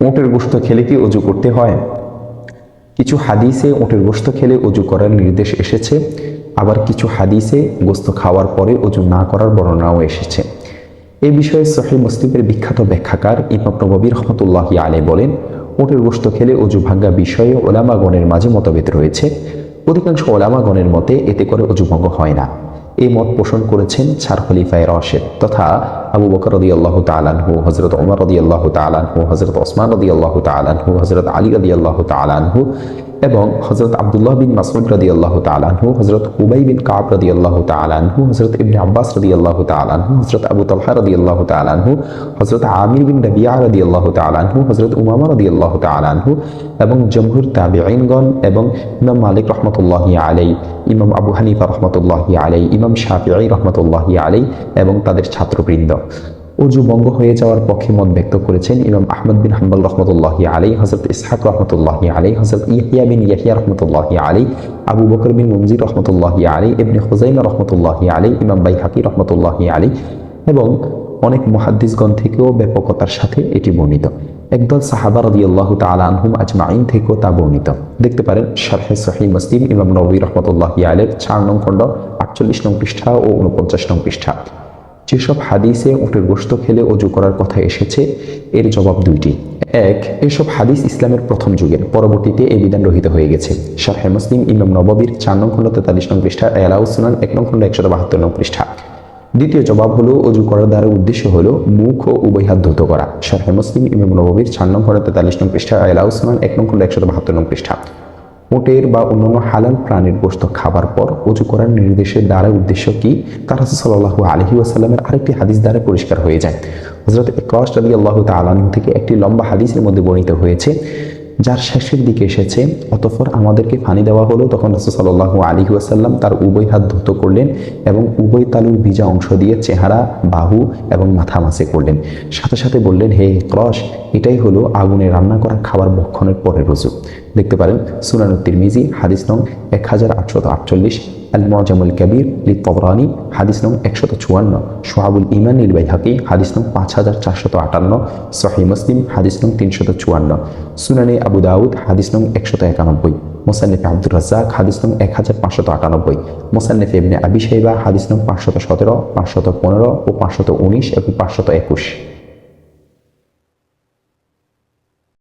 উটের গোস্ত খেলে কি অজু করতে হয়? কিছু হাদিসে উটের গোস্ত খেলে অজু করার নির্দেশ এসেছে, আবার কিছু হাদিসে গোস্ত খাওয়ার পরে অজু না করার বর্ণনাও এসেছে। এ বিষয়ে সহি মুসলিমের বিখ্যাত ব্যাখ্যাকার ইমাম নবী রহমতুল্লাহি আলে বলেন, উটের গোস্ত খেলে অজু ভাঙ্গা বিষয়ে ওলামাগণের মাঝে মতভেদ রয়েছে। অধিকাংশ ওলামাগণের মতে এতে করে অজু ভঙ্গ হয় না। এই মত পোষণ করেছেন চার খলিফায় রশেদ তথা আবু বকর রদি আল্লাহ তালানহু হজরত ওমর রদি আল্লাহ তালানহু হজরত ওসমান রদি আল্লাহ তালানহু হজরত আলী রদি আল্লাহ তালানহু এবং হজরত আবদুল্লাহ বিন মাসুদ রদি আল্লাহ তালানহু হজরত হুবাই বিন কাব রদি আল্লাহ তালানহু হজরত ইবনে আব্বাস রদি আল্লাহ তালানহু হজরত আবু তলহা রদি আল্লাহ তালানহু হজরত আমির বিন রবিয়া রদি আল্লাহ তালানহু হজরত উমামা রদি আল্লাহ তালানহু এবং জমহুর তাবিআইনগণ এবং ইমাম মালিক রহমতুল্লাহি আলাই ইমাম আবু হানিফা রহমতুল্লাহি আলাই ইমাম শাফিআই রহমতুল্লাহি আলাই এবং তাদের ছাত্রবৃন্দ। অজু ভঙ্গ হয়ে যাওয়ার পক্ষে মত ব্যক্ত করেছেন ইমাম আহমদ বিন হাম্বল রহমতুল্লাহি আলী হজরত ইসহাক রহমতুল্লাহি আলী হজরত ইয়াহিয়া বিন ইয়াহিয়া রহমতুল্লাহি আলী আবু বকর বিন মঞ্জির রহমতুল্লাহি আলী ইবনে হুজাইমা রহমতুল্লাহি আলী ইমাম বাইহাকি রহমতুল্লাহি আলী এবং অনেক মহাদ্দিসগণ থেকেও ব্যাপকতার সাথে এটি বর্ণিত। একদল সাহাবা রদি আল্লাহ তালা আনহুম আজমাইন থেকেও তা বর্ণিত। দেখতে পারেন, শারহে সহি মুসলিম, ইমাম নবী রহমতুল্লাহ আলের চার নং খণ্ড, আটচল্লিশ নং পৃষ্ঠা ও উনপঞ্চাশ নং পৃষ্ঠা। যেসব হাদিসে উটের গোস্ত খেলে অজু করার কথা এসেছে, এর জবাব দুইটি। এক, এসব হাদিস ইসলামের প্রথম যুগের, পরবর্তীতে এই বিধান রহিত হয়ে গেছে। শারহে মুসলিম ইমাম নববীর চার নং খণ্ড তেতাল্লিশ নং পৃষ্ঠা এলাউসুনান এক নং খণ্ড একশো বাহাত্তর নং পৃষ্ঠা। দ্বিতীয় জবাব হলো, অজু করার দ্বারা উদ্দেশ্য হলো মুখ ও উভয় হাত ধুত করা। শারহে মুসলিম ইমাম নববীর চার নং খণ্ড তেতাল্লিশ নং পৃষ্ঠা এলাউসমান এক নং খণ্ড একশো বাহাত্তর নং পৃষ্ঠা। উটের বা অন্যান্য হালাল প্রাণীর গোস্ত খাবার পর অজু করার নির্দেশের দ্বারা উদ্দেশ্য কি? তার সাল্লাহু আলহি আসাল্লামের আরেকটি হাদিস দ্বারা পরিষ্কার হয়ে যায়। হজরত একরাস রাদি আল্লাহ তালান থেকে একটি লম্বা হাদিসের মধ্যে বর্ণিত হয়েছে, যার শেষের দিকে এসেছে, অতঃপর আমাদেরকে ফানি দেওয়া হলো, তখন রসুল সাল্লাহ আলী আসাল্লাম তার উভয় হাত ধুত করলেন এবং উভয় তালুর ভিজা অংশ দিয়ে চেহারা, বাহু এবং মাথা মাসে করলেন। সাথে সাথে বললেন, হে ক্রস এটাই হলো আগুনে রান্না করা খাবার ভক্ষণের পরের রুজু। দেখতে পারেন সুনানুত্তির মিজি হাদিস নং এক হাজার আটশত আটচল্লিশ আল মজামুল কবির লি তবরানি হাদিস নং একশত চুয়ান্ন, সোহাবুল ইমান নীল বাইহাকি হাদিস নং পাঁচ হাজার চারশত আটান্ন সহি মুসলিম, হাদিস নং তিনশত চুয়ান্ন, সুনানে আবু দাউদ, হাদিস নং একশত একানব্বই, মোসান্নেফে আব্দুর রাজ্জাক, হাদিস নং এক হাজার পাঁচশত আটানব্বই, মোসান্নেফে ইবনে আবি সাইবা হাদিস নং পাঁচশত সতেরো, পাঁচশত পনেরো ও পাঁচশত উনিশ এবং পাঁচশত একুশ।